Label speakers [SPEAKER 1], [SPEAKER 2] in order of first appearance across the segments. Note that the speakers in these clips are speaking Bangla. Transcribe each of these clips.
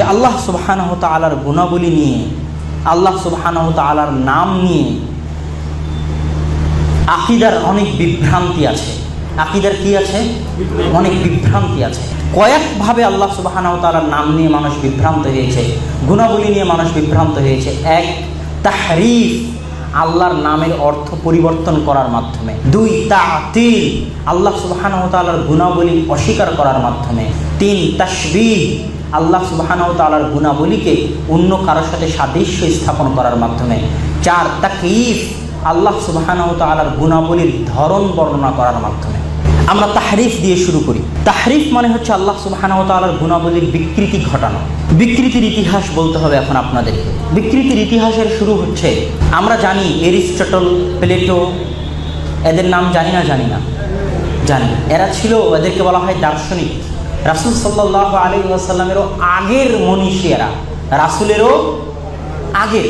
[SPEAKER 1] যে আল্লাহ সুবাহানহ তালার গুণাবলী নিয়ে, আল্লাহ সুবাহানহ তালার নাম নিয়ে আকিদার অনেক বিভ্রান্তি আছে। আকিদার কি আছে? অনেক বিভ্রান্তি আছে। কয়েকভাবে আল্লাহ সুবাহানাহ তালার নাম নিয়ে মানুষ বিভ্রান্ত হয়েছে, গুণাবলী নিয়ে মানুষ বিভ্রান্ত হয়েছে। এক, তাহরিফ, আল্লাহর নামের অর্থ পরিবর্তন করার মাধ্যমে। দুই তা তাতিল, আল্লাহ সুবাহানাহ তালার গুণাবলী অস্বীকার করার মাধ্যমে। তিন তাসবিহ আল্লাহ সুবাহানাহ তালার গুণাবলীকে অন্য কারোর সাথে সাদৃশ্য স্থাপন করার মাধ্যমে। চার তাকিফ আল্লাহ সুবাহানাহ তালার গুণাবলীর ধরন বর্ণনা করার মাধ্যমে। আমরা তাহরিফ দিয়ে শুরু করি। তাহরিফ মানে হচ্ছে আল্লাহ সুবাহানাহ তালার গুণাবলীর বিকৃতি ঘটানো। বিকৃতির ইতিহাস বলতে হবে এখন আপনাদেরকে। বিকৃতির ইতিহাসের শুরু হচ্ছে, আমরা জানি এরিস্টটল, প্লেটো, এদের নাম জানি না জানি না। জানি এরা ছিল, এদেরকে বলা হয় দার্শনিক। রাসুল সাল্লাহ আলী আসাল্লামেরও আগের মনীষী এরা রাসুলেরও আগের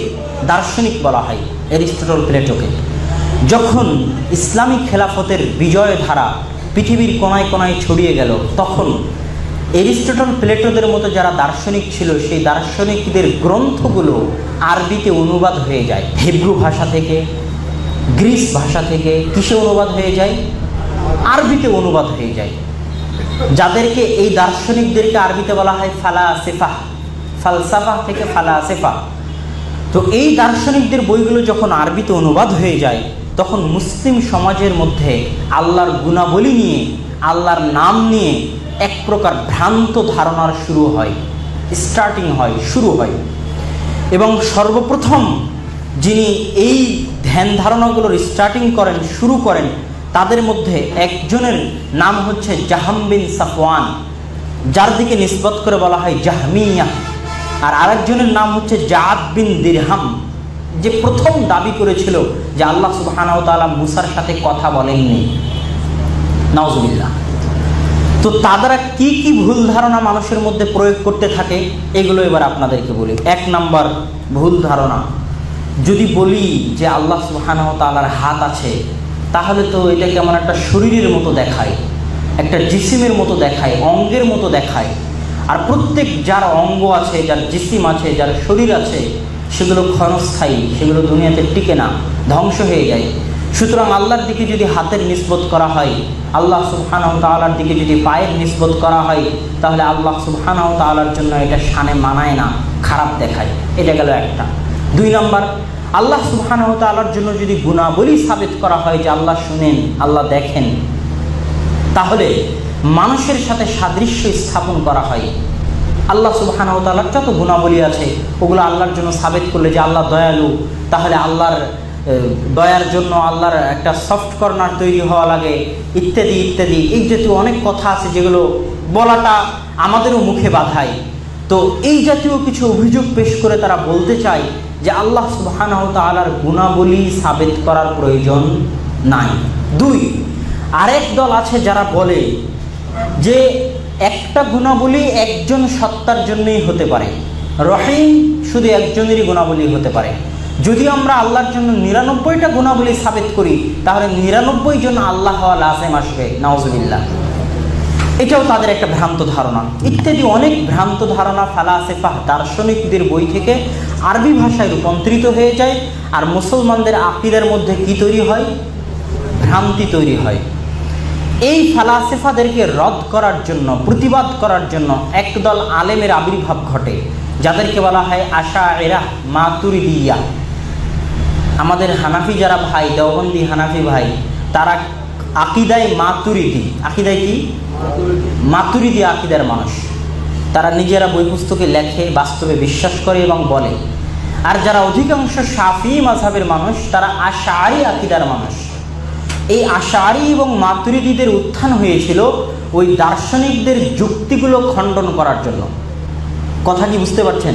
[SPEAKER 1] দার্শনিক বলা হয় এরিস্টটল প্লেটোকে। যখন ইসলামী খেলাফতের বিজয় ধারা পৃথিবীর কোনায় কোনায় ছড়িয়ে গেল, তখন এরিস্টটল প্লেটোদের মতো যারা দার্শনিক ছিল, সেই দার্শনিকদের গ্রন্থগুলো আরবিতে অনুবাদ হয়ে যায়। হিব্রু ভাষা থেকে, গ্রিস ভাষা থেকে কিসে অনুবাদ হয়ে যায়? আরবিতে অনুবাদ হয়ে যায়। যাদেরকে এই দার্শনিকদেরকে আরবিতে বলা হয় ফালা সেফা ফালসাফা থেকে ফালা সেফা তো এই দার্শনিকদের বইগুলো যখন আরবিতে অনুবাদ হয়ে যায়, তখন মুসলিম সমাজের মধ্যে আল্লাহর গুণাবলী নিয়ে, আল্লাহর নাম নিয়ে এক প্রকার ভ্রান্ত ধারণার শুরু হয় স্টার্টিং হয়, শুরু হয়। এবং সর্বপ্রথম যিনি এই ধ্যান ধারণাগুলোর স্টার্টিং করেন, শুরু করেন তাদের মধ্যে একজনের নাম হচ্ছে জাহাম বিন সাফওয়ান, যার দিকে নিষ্পত করে বলা হয় জাহমিয়া। আর আরেকজনের নাম হচ্ছে জাদ বিন দিরহাম, যে প্রথম দাবি করেছিল যে আল্লাহ সুবাহানাও তালা মুসার সাথে কথা বলেননি। নওয়াজবিল্লাহ তো তারা কি কি ভুল ধারণা মানুষের মধ্যে প্রয়োগ করতে থাকে, এগুলো এবার আপনাদেরকে বলি। এক নাম্বার ভুল ধারণা, যদি বলি যে আল্লাহ সুবাহানাহ তালার হাত আছে তাহলে তো এটা কেমন একটা শরীরের মতো দেখায়, একটা জিসিমের মতো দেখায়, অঙ্গের মতো দেখায়। আর প্রত্যেক যার অঙ্গ আছে, যার জিসিম আছে, যার শরীর আছে, সেগুলো ক্ষণস্থায়ী, সেগুলো দুনিয়াতে টিকে না, ধ্বংস হয়ে যায়। সুতরাং আল্লাহর দিকে যদি হাতের নিষ্পত করা হয়, আল্লাহ সুবহানাহ তালার দিকে যদি পায়ের নিষ্পত করা হয়, তাহলে আল্লাহ সুবহানাহ তালার জন্য এটা সানে মানায় না, খারাপ দেখায়। এটা গেল একটা। দুই নম্বর আল্লাহ সুবহানাহ তালার জন্য যদি গুণাবলী সাবিত করা হয় যে আল্লাহ শুনেন, আল্লাহ দেখেন, তাহলে মানুষের সাথে সাদৃশ্য স্থাপন করা হয়। আল্লাহ সুবাহানাহ তাল্লার যত গুণাবলী আছে, ওগুলো আল্লাহর জন্য সাবেত করলে যে আল্লাহ দয়ালু, তাহলে আল্লাহর দয়ার জন্য আল্লাহর একটা সফট কর্নার তৈরি হওয়া লাগে, ইত্যাদি ইত্যাদি। এই জাতীয় অনেক কথা আছে যেগুলো বলাটা আমাদেরও মুখে বাধায়। তো এই জাতীয় কিছু অভিযোগ পেশ করে তারা বলতে চায় যে আল্লাহ সুবাহানাহ তালার গুণাবলী সাবেত করার প্রয়োজন নাই। দুই, আরেক দল আছে যারা বলে যে একটা গুণাবলী একজন সত্তার জন্যই হতে পারে। রহিম শুধু একজনেরই গুণাবলী হতে পারে। যদি আমরা আল্লাহর জন্য নিরানব্বইটা গুণাবলী সাবেত করি, তাহলে নিরানব্বই জন আল্লাহ লাজেম আসবে। নওয়াজবিল্লাহ এটাও তাদের একটা ভ্রান্ত ধারণা। ইত্যাদি অনেক ভ্রান্ত ধারণা ফালাসেফা দার্শনিকদের বই থেকে আরবি ভাষায় রূপান্তরিত হয়ে যায়। আর মুসলমানদের আকিদের মধ্যে কি তৈরি হয়? ভ্রান্তি তৈরি হয়। এই ফালাসেফাদেরকে রদ করার জন্য, প্রতিবাদ করার জন্য একদল আলেমের আবির্ভাব ঘটে, যাদেরকে বলা হয় আশা এরা মাতুরিদিয়া। আমাদের হানাফি যারা ভাই, দেওবন্দি হানাফি ভাই, তারা আকিদায় মাতুরিদি। আকিদায় কি? মাতুরিদি আকিদার মানুষ। তারা নিজেরা বই পুস্তকে লেখে, বাস্তবে বিশ্বাস করে এবং বলে। আর যারা অধিকাংশ সাফি মাঝাবের মানুষ, তারা আশারি আকিদার মানুষ। এই আশারি এবং মাতুরিদিদের উত্থান হয়েছিল ওই দার্শনিকদের যুক্তিগুলো খণ্ডন করার জন্য। কথা কি বুঝতে পারছেন?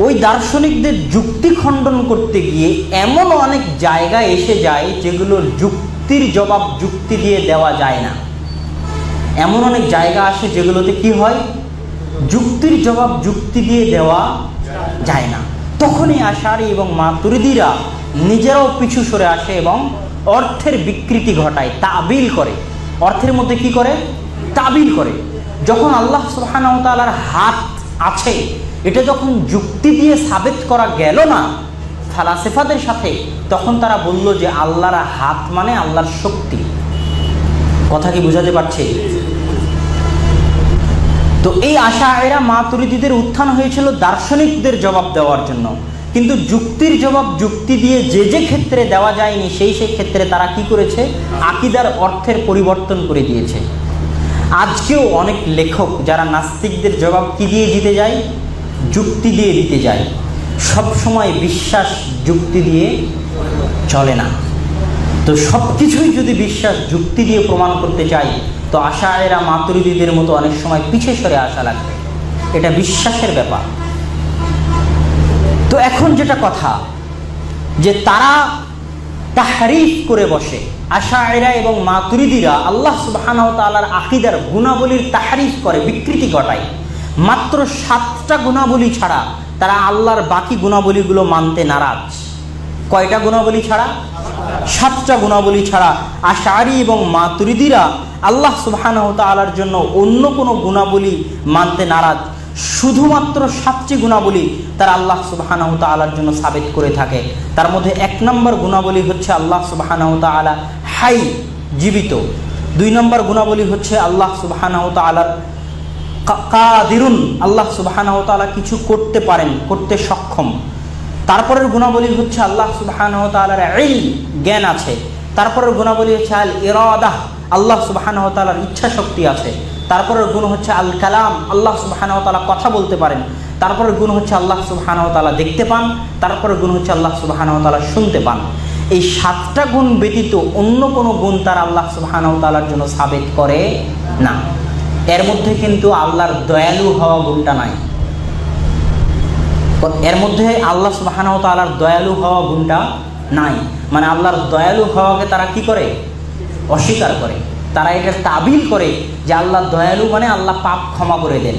[SPEAKER 1] ওই দার্শনিকদের যুক্তি খণ্ডন করতে গিয়ে এমন অনেক জায়গায় এসে যায় যেগুলো যুক্তির জবাব যুক্তি দিয়ে দেওয়া যায় না। এমন অনেক জায়গা আসে যেগুলোতে কি হয়? যুক্তির জবাব যুক্তি দিয়ে দেওয়া যায় না। তখনই আশারি এবং মাতুরিদিরা নিজেরাও পিছু সরে আসে এবং অর্থের বিকৃতি ঘটায়, তাবিল করে। অর্থের মধ্যে কি করে? তাবিল করে। যখন আল্লাহ সুবহানাহু তাআলার হাত আছে, এটা যখন যুক্তি দিয়ে সাবেত করা গেল না ফালাসেফাদের সাথে, তখন তারা বলল যে আল্লাহর হাত মানে আল্লাহর শক্তি। কথা কি বোঝাতে পারছে? তো এই আশা এরা মাতুরিদিদের উত্থান হয়েছিল দার্শনিকদের জবাব দেওয়ার জন্য। কিন্তু যুক্তির জবাব যুক্তি দিয়ে যে যে ক্ষেত্রে দেওয়া যায়নি, সেই সেই ক্ষেত্রে তারা কি করেছে? আকিদার অর্থের পরিবর্তন করে দিয়েছে। আজকেও অনেক লেখক যারা নাস্তিকদের জবাব কি দিয়ে দিতে যায়? যুক্তি দিয়ে দিতে যায়। সব সময় বিশ্বাস, যুক্তি দিয়ে চলে না। তো সব কিছুই যদি বিশ্বাস, যুক্তি দিয়ে প্রমাণ করতে চাই, তো আশা এরা মাতুরিদিদের মতো অনেক সময় পিছে সরে আসা লাগবে। এটা বিশ্বাসের ব্যাপার। তো এখন যেটা কথা, যে তারা তাহারিফ করে বসে। আশায়রা এবং মাতুরিদিরা আল্লাহ সুবাহানাও তালার আকিদার গুণাবলীর তাহারিফ করে, বিকৃতি ঘটায়। মাত্র সাতটা গুণাবলী ছাড়া তারা আল্লাহর বাকি গুণাবলীগুলো মানতে নারাজ। কয়টা গুণাবলী ছাড়া? সাতটা গুণাবলী ছাড়া আশারি এবং মাতুরিদিরা আল্লাহ সুবাহানাহ তালার জন্য অন্য কোনো গুণাবলী মানতে নারাজ। শুধুমাত্র সাতটি গুণাবলী তার আল্লাহ সুবাহানাহ তালার জন্য সাবেত করে থাকে। তার মধ্যে এক নম্বর গুণাবলী হচ্ছে আল্লাহ সুবাহানাহ তালা হাই, জীবিত। দুই নম্বর গুণাবলী হচ্ছে আল্লাহ সুবাহানাহ তালার কাদিরুন। আল্লাহ সুবাহানাহ তালা কিছু করতে পারেন, করতে সক্ষম। তারপরের গুণাবলী হচ্ছে আল্লাহ সুবাহানাহ তালার এই জ্ঞান আছে। তারপরের গুণাবলী হচ্ছে আল ইরাদাহ আল্লাহ সুবাহানাহ তালার ইচ্ছা শক্তি আছে। তারপরের গুণ হচ্ছে আল কালাম, আল্লাহ সুবাহানাহ তালা কথা বলতে পারেন। তারপরের গুণ হচ্ছে আল্লাহ সুবাহানাহ তালা দেখতে পান। তারপরের গুণ হচ্ছে আল্লাহ সুবাহানাহ তালা শুনতে পান। এই সাতটা গুণ ব্যতীত অন্য কোনো গুণ তার আল্লাহ সুবাহানাহ তালার জন্য সাবেত করে না। এর মধ্যে কিন্তু আল্লাহর দয়ালু হওয়া গুণটা নাই। এর মধ্যে আল্লাহ সুবাহানাও তালার দয়ালু হওয়া গুণটা নাই। মানে আল্লাহর দয়ালু হওয়াকে তারা কি করে? অস্বীকার করে। তারা এটা তাবিল করে যে আল্লাহ দয়ালু মানে আল্লাহ পাপ ক্ষমা করে দেন।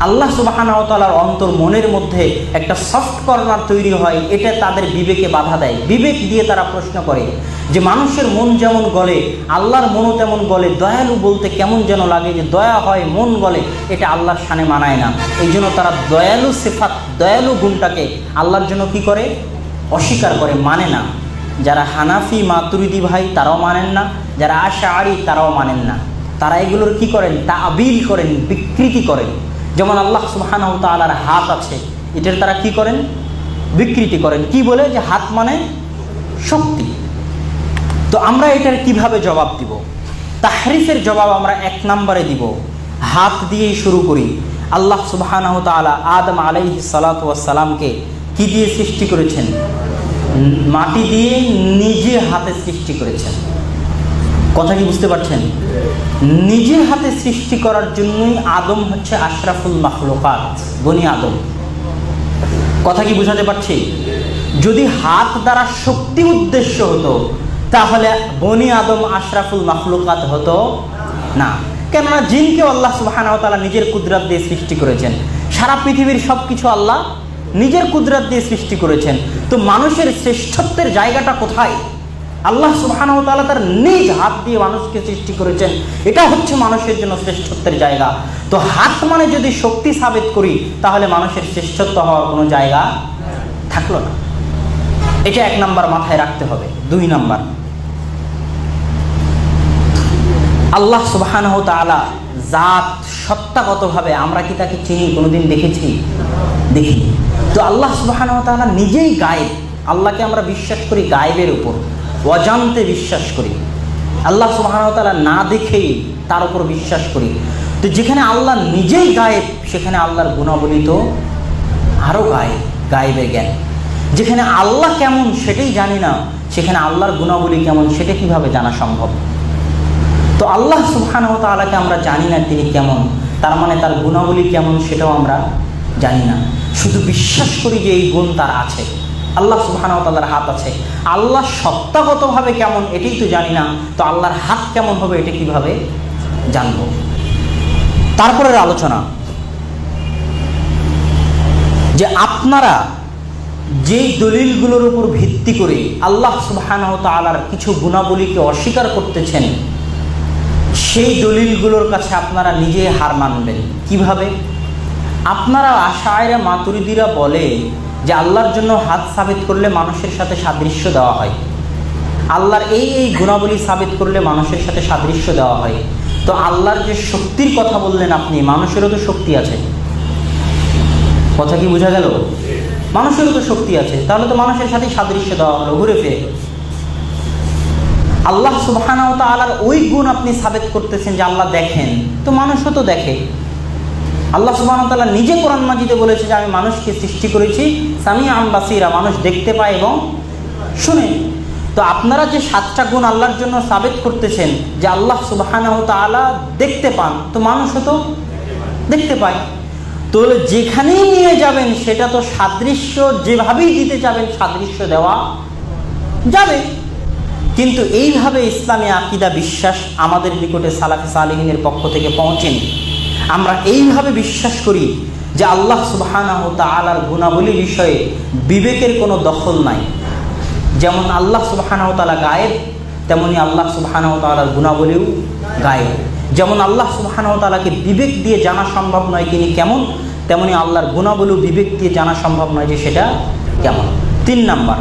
[SPEAKER 1] আল্লাহ সুবাহানাহ তালার অন্তর মনের মধ্যে একটা সফট কর্নার তৈরি হয়, এটা তাদের বিবেকে বাধা দেয়। বিবেক দিয়ে তারা প্রশ্ন করে যে মানুষের মন যেমন গলে, আল্লাহর মনও তেমন গলে, দয়ালু বলতে কেমন যেন লাগে যে দয়া হয়, মন গলে, এটা আল্লাহর সানে মানায় না। এই জন্য তারা দয়ালু সেফাত, দয়ালু গুণটাকে আল্লাহর জন্য কি করে? অস্বীকার করে মানে না। যারা হানাফি, মাতুরিদি ভাই, তারাও মানেন না। যারা আশাআরি, তারাও মানেন না। তারা এগুলোর কি করেন? তাবিল করেন, বিকৃতি করেন। যেমন আল্লাহ সুবহানাহু তাআলার হাত আছে, এটার তারা কি করেন? বিকৃতি করেন। কি বলে? যে হাত মানে শক্তি। তো আমরা এটার কীভাবে জবাব দিব? তাহরিফের জবাব আমরা এক নম্বরে দিব। হাত দিয়েই শুরু করি। আল্লাহ সুবহানাহু তাআলা আদম আলাইহি সালাতু সালামকে কি দিয়ে সৃষ্টি করেছেন? মাটি দিয়ে নিজে হাতে সৃষ্টি করেছেন। কথা কি বুঝতে পারছেন? নিজের হাতে সৃষ্টি করার জন্যই আদম হচ্ছে আশরাফুল মাহলুকাত বনি আদম। কথা কি বুঝাতে পারছি? যদি হাত দ্বারা শক্তি উদ্দেশ্য হতো, তাহলে বনি আদম আশরাফুল মাহলুকাত হতো না। কেননা জিনকে আল্লাহ সুবাহানাও তালা নিজের কুদরাত দিয়ে সৃষ্টি করেছেন। সারা পৃথিবীর সব কিছু আল্লাহ নিজের কুদরাত দিয়ে সৃষ্টি করেছেন। তো মানুষের শ্রেষ্ঠত্বের জায়গাটা কোথায়? আল্লাহ তাআলা তার নিজ হাত দিয়ে মানুষকে সৃষ্টি করেছেন। এটা হচ্ছে মানুষের জন্য শ্রেষ্ঠত্বের জায়গা। তো হাত মানে যদি শক্তি সাবিত করি, তাহলে মানুষের শ্রেষ্ঠত্ব হওয়ার কোনো জায়গা থাকল না। এটা এক নাম্বার মাথায় রাখতে হবে। দুই নাম্বার। আল্লাহ সুবহানাহু তাআলা জাত সত্তাগতভাবে আমরা কি তাকে চিনি? কোনোদিন দেখেছি? দেখি তো আল্লাহ সুবহানাহু তাআলা নিজেই গায়েব। আল্লাহকে আমরা বিশ্বাস করি গায়েবের উপর। অজান্তে বিশ্বাস করি। আল্লাহ সুবাহানতালা না দেখেই তার উপর বিশ্বাস করি। তো যেখানে আল্লাহ নিজেই গায়েব, সেখানে আল্লাহর গুণাবলী তো আরও গায়েব গায়েবের জ্ঞান। যেখানে আল্লাহ কেমন সেটাই জানি না, সেখানে আল্লাহর গুণাবলী কেমন সেটা কীভাবে জানা সম্ভব? তো আল্লাহ সুবহানাহু তাআলাকে আমরা জানি না তিনি কেমন, তার মানে তার গুণাবলী কেমন সেটাও আমরা জানি না। শুধু বিশ্বাস করি যে এই গুণ তার আছে। আল্লাহ সুবহানাহু তাআলার হাত আছে। আল্লাহ সত্তাগতভাবে কেমন এটাই তো জানি না, তো আল্লাহর হাত কেমন হবে এটা কীভাবে জানব? তারপরের আলোচনা, যে আপনারা যেই দলিলগুলোর উপর ভিত্তি করে আল্লাহ সুবহানাহু তাআলার কিছু গুণাবলীকে অস্বীকার করতেছেন, সেই দলিলগুলোর কাছে আপনারা নিজে হার মানবেন। কীভাবে? আপনারা আশায়রা মাতুরিদিরা বলে যে আল্লাহর জন্য হাত সাবিত করলে মানুষের সাথে সাদৃশ্য দেওয়া হয়। আল্লাহর এই এই গুণাবলী সাবিত করলে মানুষের সাথে সাদৃশ্য দেওয়া হয়। তো আল্লাহর যে শক্তির কথা বললেন আপনি, মানুষেরও তো শক্তি আছে। কথা কি বোঝা গেল? মানুষেরও তো শক্তি আছে। তাহলে তো মানুষের সাথে সাদৃশ্য দেওয়া হলো, ঘুরে ফিরে। আল্লাহ সুবহানাহু ওয়া ওই গুণ আপনি সাবেত করতেছেন যে আল্লাহ দেখেন। তো মানুষও তো দেখে। আল্লাহ তাআলা নিজে কোরআন মাজিদে বলেছে যে, আমি মানুষকে সৃষ্টি করেছি সামি আমবাসীরা মানুষ দেখতে পায় এবং শুনে। তো আপনারা যে সাতটা গুণ আল্লাহর জন্য সাবেত করতেছেন, যে আল্লাহ সুবহানাহু ওয়া তাআলা দেখতে পান, তো মানুষও তো দেখতে পায়। তাহলে যেখানেই নিয়ে যাবেন, সেটা তো সাদৃশ্য যেভাবেই দিতে যাবেন, সাদৃশ্য দেওয়া যাবে। কিন্তু এইভাবে ইসলামী আকিদা বিশ্বাস আমাদের নিকটে সালাফি সালিহিনের পক্ষ থেকে পৌঁছেনি। আমরা এইভাবে বিশ্বাস করি যে আল্লাহ সুবহানাহু তাআলার গুণাবলী বিষয়ে বিবেকের কোনো দখল নাই। যেমন আল্লাহ সুবহানাহু তাআলা গায়েব, তেমনি আল্লাহ সুবহানাহু তাআলার গুণাবলীও গায়েব। যেমন আল্লাহ সুবহানাহু তালাকে বিবেক দিয়ে জানা সম্ভব নয় তিনি কেমন, তেমনি আল্লাহর গুণাবলী বিবেক দিয়ে জানা সম্ভব নয় যে সেটা কেমন। তিন নাম্বার,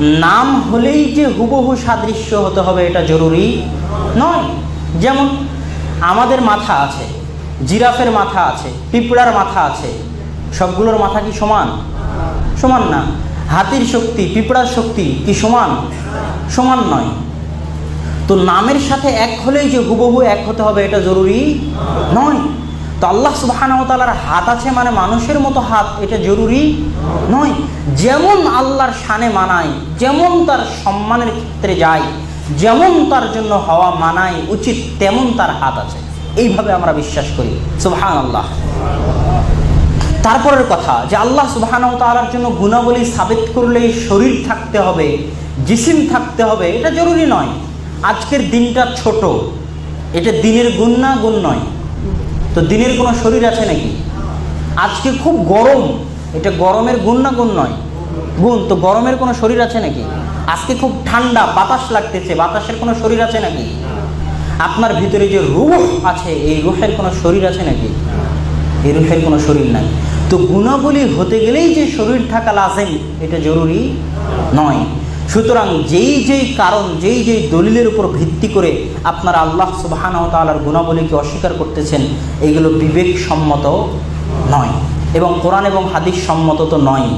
[SPEAKER 1] নাম হলেই যে হুবহু সাদৃশ্য হতে হবে এটা জরুরি নয়। যেমন আমাদের মাথা আছে জিরাফের মাথা আছে, পিঁপড়ার মাথা আছে। সবগুলোর মাথা কি সমান? সমান না। হাতির শক্তি, পিঁপড়ার শক্তি কি সমান? সমান নয়। তো নামের সাথে এক হলেই যে হুবহু এক হতে হবে এটা জরুরি নয়। তো আল্লাহ তাআলার হাত আছে মানে মানুষের মতো হাত, এটা জরুরি নয়। যেমন আল্লাহর শানে মানায়, যেমন তার সম্মানের ক্ষেত্রে যায়, যেমন তার জন্য হওয়া মানায় উচিত, তেমন তার হাত আছে। এইভাবে আমরা বিশ্বাস করি। সুবহান আল্লাহ তারপরের কথা যে আল্লাহ সুবহানাহু ওয়া তাআলার জন্য গুণাবলী সাবিত করলেই শরীর থাকতে হবে, জিসিম থাকতে হবে, এটা জরুরি নয়। আজকের দিনটা ছোট, এটা দিনের গুণ না গুণ নয়। তো দিনের কোনো শরীর আছে নাকি? আজকে খুব গরম, এটা গরমের গুণ না গুণ নয়? গুণ, তো গরমের কোনো শরীর আছে নাকি? আজকে খুব ঠান্ডা, বাতাস লাগতেছে, বাতাসের কোনো শরীর আছে নাকি? আপনার ভিতরে যে রুহ আছে, এই রুহের কোনো শরীর আছে নাকি? এই রুহের কোনো শরীর নাই। তো গুণাবলী হতে গেলেই যে শরীর থাকা লাজেম, এটা জরুরি নয়। সুতরাং যেই যেই কারণ, যেই যেই দলিলের উপর ভিত্তি করে আপনারা আল্লাহ সুবাহানাহ তালার গুণাবলীকে অস্বীকার করতেছেন এইগুলো বিবেকসম্মত নয়। এবং কোরআন এবং হাদিস সম্মত তো নয়।